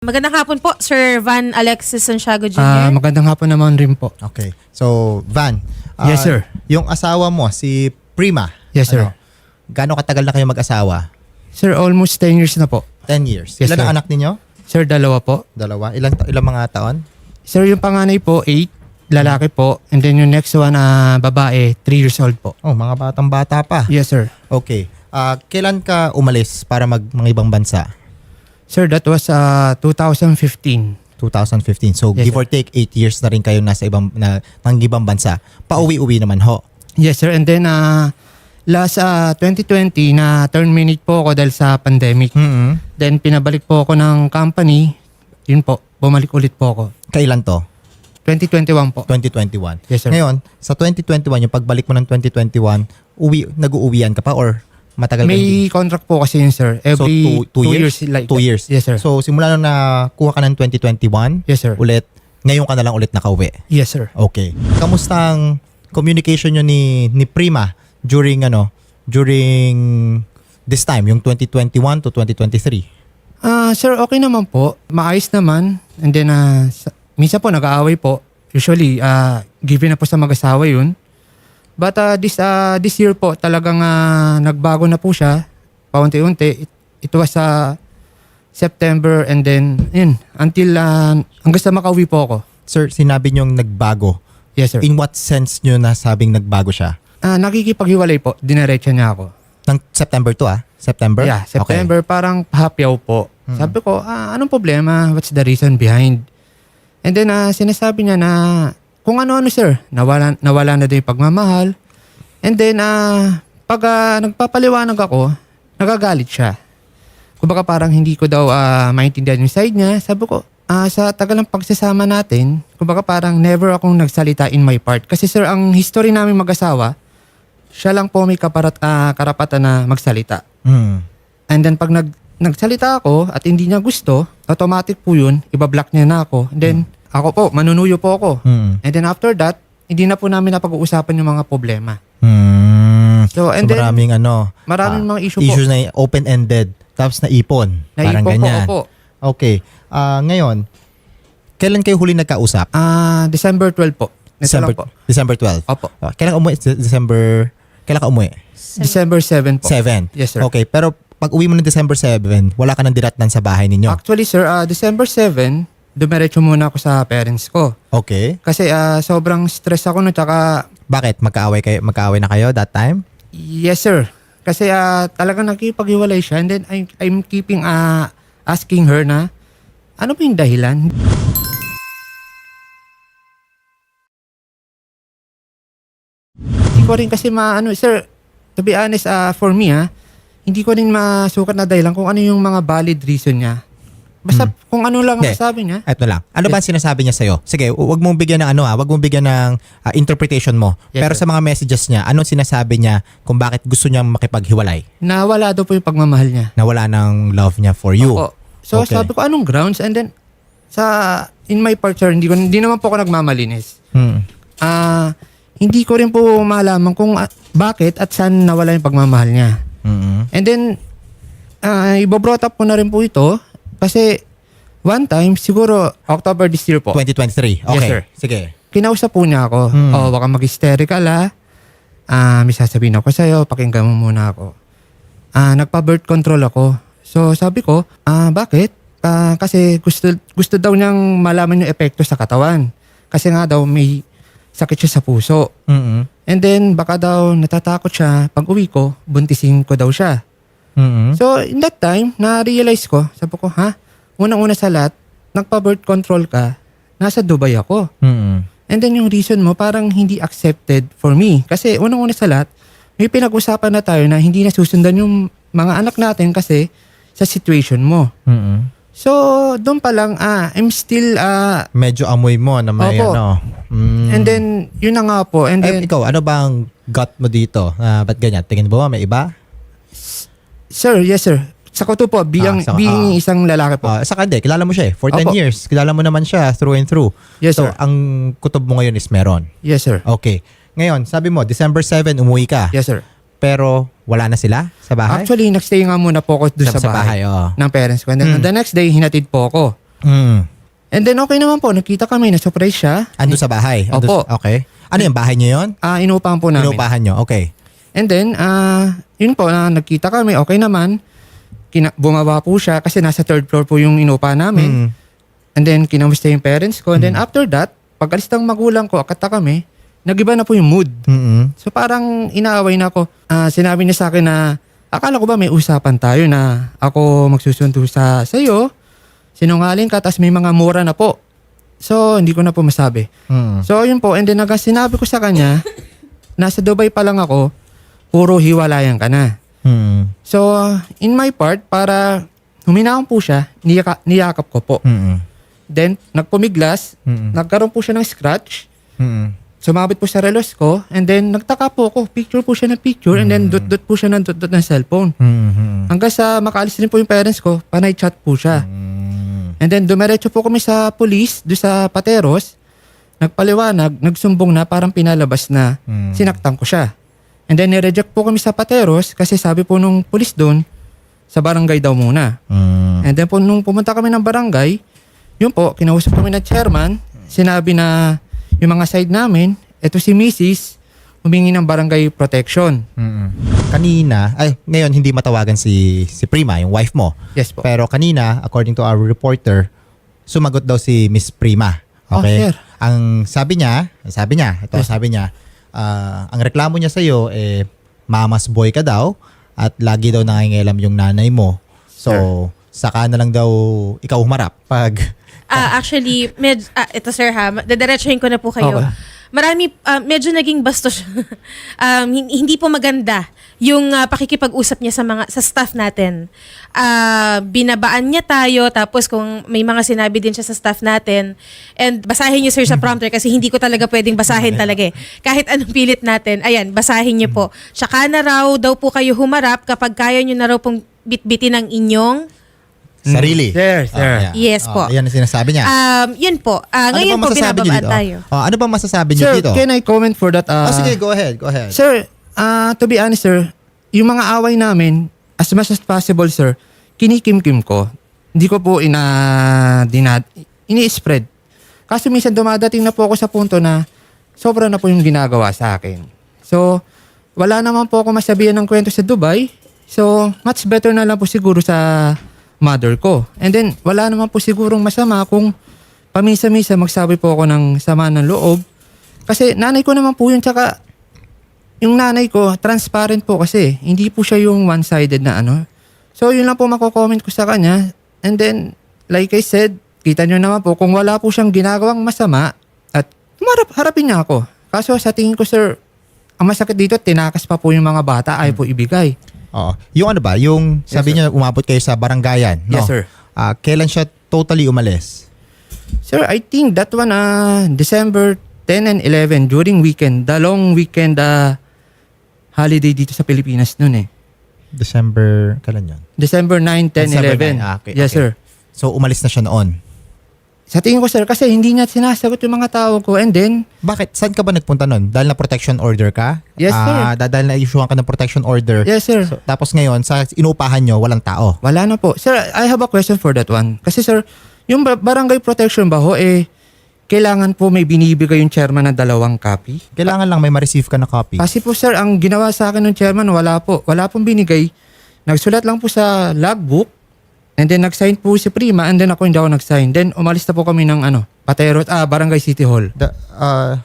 Magandang hapon po, Sir Van Alexis Santiago Jr. Ah, magandang hapon naman rin po. Okay. So, Van. ah, Yes, sir. Yung asawa mo, si Prima. Yes, sir. Gaano katagal na kayo mag-asawa? Sir, almost 10 years na po. 10 years. Yes, Ilan sir. ang anak ninyo? Sir, dalawa po. Dalawa. Ilan, ta- ilang mga taon? Sir, yung panganay po, 8, lalaki po. And then yung next one, ah, babae, 3 years old po. Oh, mga batang bata pa. Yes, sir. Okay. Ah, kailan ka umalis para mag mga ibang bansa? Sir, that was ah, 2015. 2015. So, Yes, give or take 8 years na rin kayo nasa ibang na, ng ibang bansa. Pauwi-uwi naman ho. Yes, sir. And then, ah, last ah, 2020, na terminate po ako dahil sa pandemic. mm Then, pinabalik po ako ng company. Yun po, bumalik ulit po ako. Kailan to? 2021 po. 2021. Yes, sir. Ngayon, sa 2021, yung pagbalik mo ng 2021, uwi, nag-uuwian ka pa or matagal ka? May contract po kasi yun, sir. Every two- two two years? like Two years. Yes, sir. So, simula nung nakuha ka ng 2021, yes, sir. ulit, ngayon ka na lang ulit nakauwi. Yes, sir. Okay. Kamusta ang communication nyo ni, ni Prima during, ano, during this time, yung 2021 to 2023? Ah, sir, okay naman po. Maayos naman. And then, sa- minsan po nag-aaway po. Usually, ah, given na po sa mag-asawa yun. But ah, this, ah, this year po, talagang ah, nagbago na po siya. Paunti-unti. It, it was sa September and then, yun, until ah, hanggang sa makauwi po ako. Sir, sinabi nyong nagbago. Yes, sir. In what sense nyo nasabing nagbago siya? Ah, nakikipaghiwalay po. Dinerecha niya ako. Ng September to ah? September? Yeah, September parang hapyaw po. Sabi ko, ah, anong problema? What's the reason behind? And then ah, sinasabi niya na kung ano-ano sir, nawala, nawala na din yung pagmamahal. And then ah, pag ah, nagpapaliwanag ako, nagagalit siya. Kumbaga parang hindi ko daw ah, maintindihan yung side niya. Sabi ko, ah, sa tagal ng pagsasama natin, kumbaga parang never akong nagsalita in my part. Kasi sir, ang history namin mag-asawa, siya lang po may kaparat, ah, karapatan na magsalita. Hmm. And then pag nag, nagsalita ako at hindi niya gusto, automatic po yun, ibablock niya na ako. And then ako po, manunuyo po ako. Hmm. And then after that, hindi na po namin napag-uusapan yung mga problema. Hmm. So, and so then, maraming ano, maraming ah, mga issue issues po. na open-ended. Tapos naipon. parang Naipon ganyan. po, opo. Okay. Ah, ngayon, kailan kayo huli nagkausap? Ah, December 12 po. Nito December, po. December 12. Opo. Ah, kailan ka umuwi? De- December, kailan ka umuwi? December 7 po. 7. Yes, sir. Okay, pero pag uwi mo ng December 7, wala ka nang diratnan sa bahay ninyo. Actually, sir, ah, December 7, dumiretso muna ako sa parents ko. Okay. Kasi ah, sobrang stress ako no, tsaka Bakit? Magkaaway, kayo, magkaaway na kayo that time? Yes, sir. Kasi ah talagang nakipaghiwalay siya and then I'm, I'm keeping ah asking her na ano ba yung dahilan? Hindi ko rin kasi maano, sir, to be honest, ah for me ah, hindi ko rin masukat na dahilan kung ano yung mga valid reason niya. Basta kung ano lang ang sabi niya. Ito lang. Ano ba ang sinasabi niya sa'yo? Sige, wag mong bigyan ng ano ah, wag mong bigyan ng ah, interpretation mo. Yes, Pero sir. sa mga messages niya, anong sinasabi niya kung bakit gusto niyang makipaghiwalay? na wala daw po yung pagmamahal niya. Na wala ng love niya for you. Opo. So Okay. sabi ko anong grounds and then sa in my part sir, hindi ko hindi naman po ako nagmamalinis. Hmm. Ah, hindi ko rin po malaman kung ah, bakit at saan nawala yung pagmamahal niya. Mm-mm. And then uh, ibobrought up ko na rin po ito kasi one time siguro October this year po. 2023. Okay. Yes, sir. Sige. Kinausap po niya ako. Hmm. Oh, baka mag-hysterical ah. Ah, may sasabihin ako sa'yo, pakinggan mo muna ako. Ah, nagpa-birth control ako. So sabi ko, ah, bakit? Ah, kasi gusto gusto daw niyang malaman yung epekto sa katawan. Kasi nga daw may sakit siya sa puso. Mm-mm. And then baka daw natatakot siya pag uwi ko, buntisin ko daw siya. Mm-mm. So in that time, na-realize ko, sabi ko, ha? Unang-una sa lahat, nagpa-birth control ka, nasa Dubai ako. Mm-mm. And then yung reason mo parang hindi accepted for me. Kasi unang-una sa lahat, may pinag-usapan na tayo na hindi na susundan yung mga anak natin kasi sa situation mo. Mm-mm. So, doon pa lang, ah, I'm still, ah, Medyo amoy mo na may Opo. ano. Mm. and then, yun na nga po. And Eh, then, ikaw, ano bang gut mo dito? Ah, ba't ganyan? Tingin mo ba may iba? Sir, yes sir. Sa ko po, being, Ah, sa- being ah. isang lalaki po. Ah, saka hindi, kilala mo siya eh. For 10 Opo. years, kilala mo naman siya through and through. yes so, sir. ang kutob mo ngayon is meron. Yes sir. Okay. Ngayon, sabi mo, December 7, umuwi ka. Yes sir. Pero wala na sila sa bahay? Actually, nagstay nga muna po ako doon Sa- sa, sa bahay, oo. ng parents ko. And then, Hmm. the next day, hinatid po ako. Mm. And then okay naman po, nakita kami, na-surprise siya. Ando sa bahay? Ando Opo. sa- okay. Ano yung bahay niyo yun? Ah, inupahan po namin. Inupahan niyo? Okay. And then, ah, yun po, na nagkita kami, okay naman. Kina- bumaba po siya kasi nasa third floor po yung inupahan namin. Mm. And then, kinamusta yung parents ko. And then, after that, pag alis ng magulang ko, akata kami, nagiba na po yung mood. Mm-mm. So, parang inaaway na ako. Ah, sinabi niya sa akin na, akala ko ba may usapan tayo na ako magsusundo sa sa'yo, sinungaling ka, tapos may mga mura na po. So, hindi ko na po masabi. Mm. So, yun po. And then, naga sinabi ko sa kanya, nasa Dubai pa lang ako, puro hiwalayan ka na. Mm. So, in my part, para huminahon po siya, niyaka, niyakap ko po. Mm. Then, nagpumiglas, Mm. nagkaroon po siya ng scratch, Mm. sumabit po sa relos ko, and then nagtaka po ako, picture po siya ng picture, and then dot-dot po siya ng dot-dot ng cellphone. Mm. Hanggang sa makaalis rin po yung parents ko, panay chat po siya. Mm. And then dumiretso po kami sa police, do sa Pateros, nagpaliwanag, nagsumbong na parang pinalabas na Mm. sinaktan ko siya. And then nireject po kami sa Pateros kasi sabi po nung police doon, sa barangay daw muna. Mm. And then po nung pumunta kami ng barangay, yun po, kinausap kami ng chairman, sinabi na yung mga side namin, eto si Mrs. humingi ng barangay protection. Mm. Kanina, ay ngayon hindi matawagan si si Prima, yung wife mo. Yes po. Pero kanina, according to our reporter, sumagot daw si Miss Prima. Oh, Okay? sir. ang sabi niya, sabi niya, ito Yes. sabi niya, ah, ang reklamo niya sa iyo eh mamas boy ka daw at lagi daw nangingialam yung nanay mo. So, saka na lang daw ikaw humarap pag Ah, actually, med ah, ito sir ha, dadiretsuhin ko na po kayo. Okay. Marami, ah, medyo naging bastos. um, hin- hindi po maganda yung ah, pakikipag-usap niya sa mga sa staff natin. Ah, binabaan niya tayo tapos kung may mga sinabi din siya sa staff natin and basahin niyo sir sa prompter kasi hindi ko talaga pwedeng basahin talaga eh. Kahit anong pilit natin, ayan, basahin niyo po. Tsaka na raw daw po kayo humarap kapag kaya niyo na raw pong bitbitin ang inyong sarili. Sir, sir. Ah, yeah. Yes Ah, po. yan ang sinasabi niya. Um, yun po. Ah, ngayon bang po binababaan dito? tayo. Oh, ano bang masasabi niyo Sir, dito? can I comment for that? oh, ah, sige, go ahead, go ahead. Sir, ah, to be honest, sir, yung mga away namin, as much as possible, sir, kinikim-kim ko. Hindi ko po ina, dinad, ini-spread. Kaso minsan dumadating na po ako sa punto na sobra na po yung ginagawa sa akin. So, wala naman po ako masabihan ng kwento sa Dubai. So, much better na lang po siguro sa mother ko. And then, wala naman po sigurong masama kung pamisa-misa magsabi po ako ng sama ng loob. Kasi nanay ko naman po yun, tsaka yung nanay ko, transparent po kasi. Hindi po siya yung one-sided na ano. So, yun lang po mako-comment ko sa kanya. And then, like I said, kita nyo naman po, kung wala po siyang ginagawang masama, at humarap, harapin niya ako. Kaso sa tingin ko, sir, ang masakit dito, tinakas pa po yung mga bata, ayaw po ibigay. Oo. Yung ano ba, yung sabi sir. niya umabot kayo sa barangayan, no? Yes, sir. Ah, kailan siya totally umalis? Sir, I think that one, ah, December 10 and 11, during weekend, the long weekend ah, holiday dito sa Pilipinas noon eh. December, kailan yun? December 9, 10, December 11. 9, ah, okay, yes, okay. sir. So, umalis na siya noon. Sa tingin ko, sir, kasi hindi niya sinasagot yung mga tao ko. And then, Bakit? Saan ka ba nagpunta noon? Dahil na protection order ka? Yes, sir. Ah, da- dahil na-issuean ka ng protection order. yes, sir. So, tapos ngayon, sa inuupahan nyo, walang tao. Wala na po. Sir, I have a question for that one. Kasi, sir, yung ba- barangay protection ba ho, eh, kailangan po may binibigay yung chairman ng dalawang copy? Kailangan lang may ma-receive ka na copy. Kasi po, sir, ang ginawa sa akin ng chairman, wala po. Wala pong binigay. Nagsulat lang po sa logbook. And then, nag-sign po si Prima. And then, ako hindi ako nag-sign. Then, umalis na po kami ng, ano, Paterot, ah, Barangay City Hall. The, uh,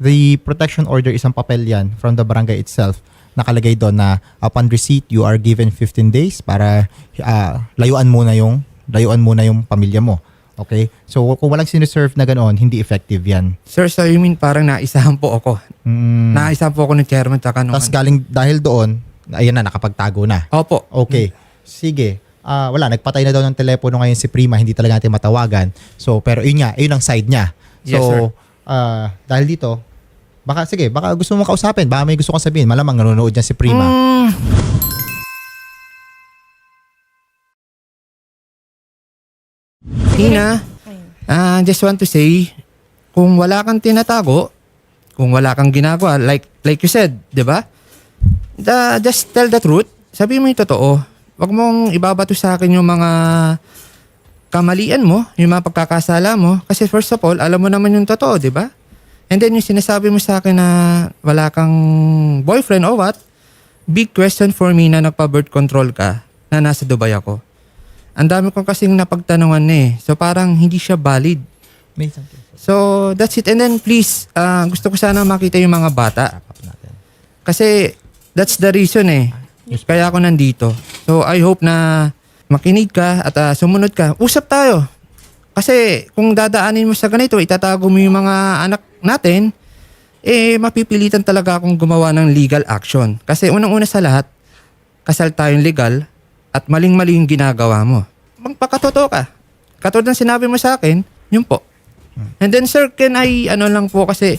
the protection order isang papel yan from the barangay itself. Nakalagay doon na upon receipt, you are given 15 days para ah, layuan muna yung layuan muna yung pamilya mo. Okay? So kung walang siniserve na ganoon, hindi effective yan. Sir, so you mean parang naisahan po ako? Mm, Naisahan po ako ng chairman. Tapos galing dahil doon, ayan na, nakapagtago na. Opo. Okay. Sige. Ah, wala, nagpatay na daw ng telepono ngayon si Prima, hindi talaga natin matawagan. So, pero yun nga, yun ang side niya. So, Yes, sir. ah, dahil dito, baka, sige, baka gusto mo kausapin, baka may gusto kang sabihin, malamang nanonood dyan si Prima. Mm, Tina, ah just want to say, kung wala kang tinatago, kung wala kang ginagawa, like like you said, di ba? Just tell the truth. Sabi mo yung totoo. Huwag mong ibabato sa akin yung mga kamalian mo, yung mga pagkakasala mo. Kasi first of all, alam mo naman yung totoo, di ba? And then yung sinasabi mo sa akin na wala kang boyfriend or what, big question for me na nagpa-birth control ka na nasa Dubai ako. Ang dami ko kasing napagtanungan na eh. So parang hindi siya valid. Isang case. So that's it. And then please, ah, gusto ko sana makita yung mga bata. Kasi that's the reason eh. Kaya ako nandito. So I hope na makinig ka at ah, sumunod ka. Usap tayo. Kasi kung dadaanin mo sa ganito, itatago mo yung mga anak natin, eh mapipilitan talaga akong gumawa ng legal action. Kasi unang-una sa lahat, kasal tayong legal at maling-mali yung ginagawa mo. Magpakatotoo ka. Katulad ng sinabi mo sa akin, yun po. And then sir, can I, ano lang po kasi,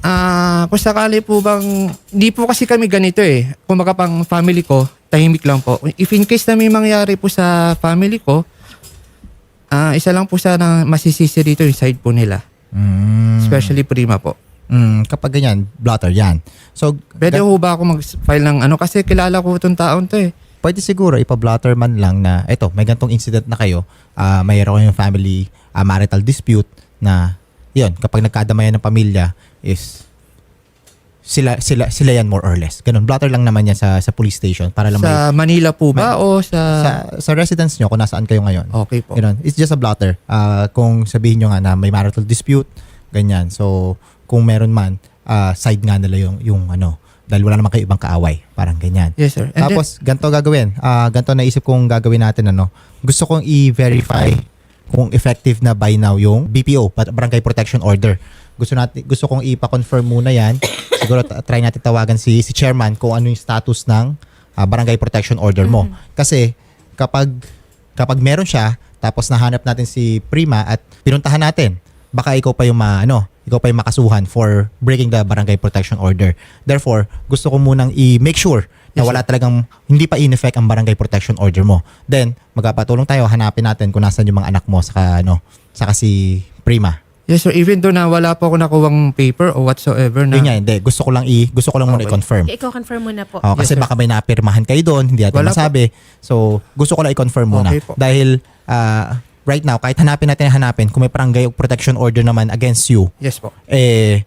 Ah, kung sakali po bang hindi po kasi kami ganito eh. Kumaga pang family ko, tahimik lang po. If in case na may mangyari po sa family ko, ah isa lang po sana masisisi dito yung side po nila. Mm. Especially Prima po. Mm, kapag ganyan, blotter yan. So, Pwede ga- ho ba ako mag-file ng ano? Kasi kilala ko itong taon to eh. pwede siguro ipa-blotter man lang na eto, may gantong incident na kayo, ah mayroon kayong family ah, marital dispute na yun, kapag nagkadamayan ng pamilya is sila sila sila yan more or less. Ganun, blotter lang naman yan sa sa police station para lang may Sa Manila po ba o sa... sa sa residence nyo kung nasaan kayo ngayon. Okay po. Ganun. It's just a blotter. Ah, kung sabihin nyo nga na may marital dispute, ganyan. So, kung meron man, ah, side nga nila yung, yung ano, dahil wala naman kayo ibang kaaway. Parang ganyan. Yes sir. And Tapos, ganito gagawin. Ah, ganito naisip kong gagawin natin, ano. Gusto kong i-verify kung effective na by now yung BPO, Barangay Protection Order. Gusto natin gusto kong ipa-confirm muna 'yan. Siguro try natin tawagan si si chairman kung ano yung status ng ah, Barangay Protection Order mo. Kasi kapag kapag meron siya tapos nahanap natin si Prima at pinuntahan natin, baka ikaw pa yung ma, ano, ikaw pa yung makasuhan for breaking the Barangay Protection Order. Therefore, gusto ko munang i-make sure na wala talagang hindi pa in effect ang Barangay Protection Order mo. Then, magpapatulong tayo, hanapin natin kung nasaan yung mga anak mo saka ano, saka si Prima. yes sir, even though na wala po ako nakuwang paper or whatsoever na... Yun nga, hindi. Gusto ko lang i gusto ko lang muna Okay. i-confirm. Okay, ikaw confirm muna po. Oh, kasi Yes, sir. baka may napirmahan kayo doon, hindi natin Wala po. masabi. So, gusto ko lang i-confirm muna. Okay po. Dahil ah, right now, kahit hanapin natin hanapin, kung may barangay protection order naman against you, Yes po. eh,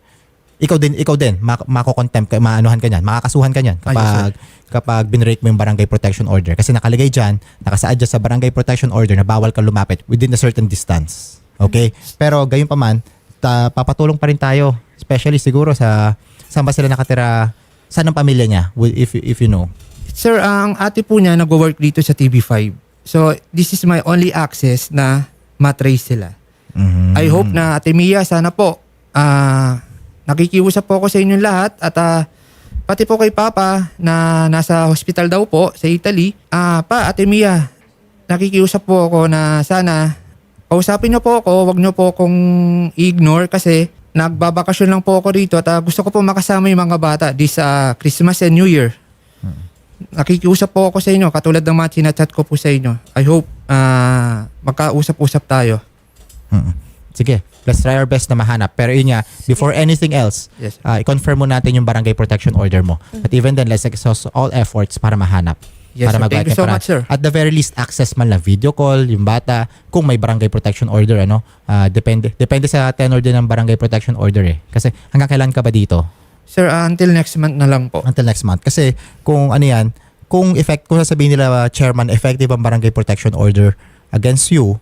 ikaw din, ikaw din, mak- mako-contempt ka, maanuhan ka niyan, makakasuhan ka niyan Ah, yes, kapag, kapag binrake mo yung barangay protection order. Kasi nakalagay dyan, nakasaad dyan sa barangay protection order na bawal ka lumapit within a certain distance. Okay? Pero gayon pa man, ta, papatulong pa rin tayo. Especially siguro sa, saan ba sila nakatira, saan ang pamilya niya, if, if you know. Sir, ang ate po niya nag-work dito sa TV5. So, this is my only access na matrace sila. Mhm. I hope na Ate Mia, sana po, ah nakikiusap po ako sa inyong lahat at ah, pati po kay Papa na nasa hospital daw po sa Italy. Ah, pa, Ate Mia, nakikiusap po ako na sana kausapin niyo po ako, wag niyo po akong ignore kasi nagbabakasyon lang po ako rito at ah, gusto ko po makasama yung mga bata this ah, Christmas and New Year. Nakikiusap po ako sa inyo katulad ng mga chinachat ko po sa inyo. I hope ah, magkausap-usap tayo. Mhm. Sige, let's try our best na mahanap. Pero yun nga, before anything else, Yes. ah, i-confirm mo natin yung barangay protection order mo. But even then, let's exhaust all efforts para mahanap. Yes, para sir. Thank you so para- much, sir. At the very least, access man lang video call, yung bata, kung may barangay protection order, ano, ah, depende depende sa tenor din ng barangay protection order eh. Kasi hanggang kailan ka ba dito? Sir, ah, until next month na lang po. Until next month. Kasi kung ano yan, kung effect, kung sasabihin nila, uh, chairman, effective ang barangay protection order against you,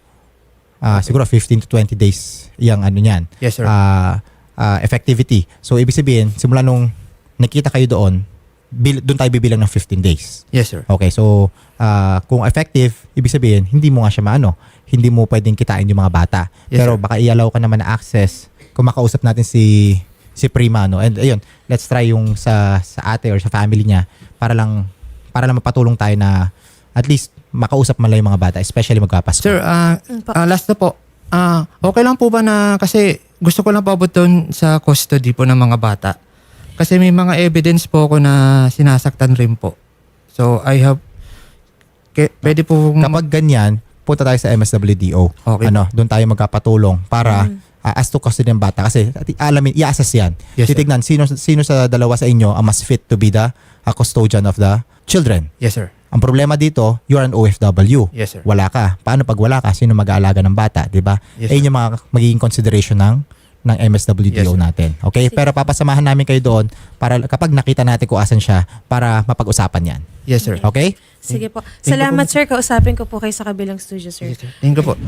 ah, siguro 15 to 20 days yung ano niyan. Yes, sir. ah, ah, effectivity. So, ibig sabihin, simula nung nakita kayo doon, bil- doon tayo bibilang ng 15 days. yes, sir. Okay, so ah, kung effective, ibig sabihin, hindi mo nga siya maano, hindi mo pwedeng kitain yung mga bata. Yes, Pero sir. baka i-allow ka naman na access kung makausap natin si si Prima no. And ayun, let's try yung sa sa ate or sa family niya para lang para lang mapatulong tayo na at least makausap man lang yung mga bata, especially magpapasko. Sir, ah, Mm, ah, last na po. Ah, okay lang po ba na kasi gusto ko lang paabot doon sa custody po ng mga bata. Kasi may mga evidence po ako na sinasaktan rin po. So, I have ke, pwede po Kapag ganyan, punta tayo sa MSWDO. Okay. Ano, doon tayo magkapatulong para ah, as to custody ng bata kasi ati- alamin i-assess 'yan. Yes, sir. Titignan sino sino sa dalawa sa inyo ang mas fit to be the ah, custodian of the children. Yes, sir. Ang problema dito, you're an OFW. Yes, sir. Wala ka. Paano pag wala ka? Sino mag-aalaga ng bata, 'di ba? Yes, Ayun yung mga magiging consideration ng ng MSWDO Yes, sir. natin. Okay? Pero papasamahan namin kayo doon para kapag nakita natin kung asan siya para mapag-usapan 'yan. Yes, sir. Okay? Sige po. You Salamat sir. Kausapin ko po kayo sa kabilang studio sir. Yes, sir. Thank you po.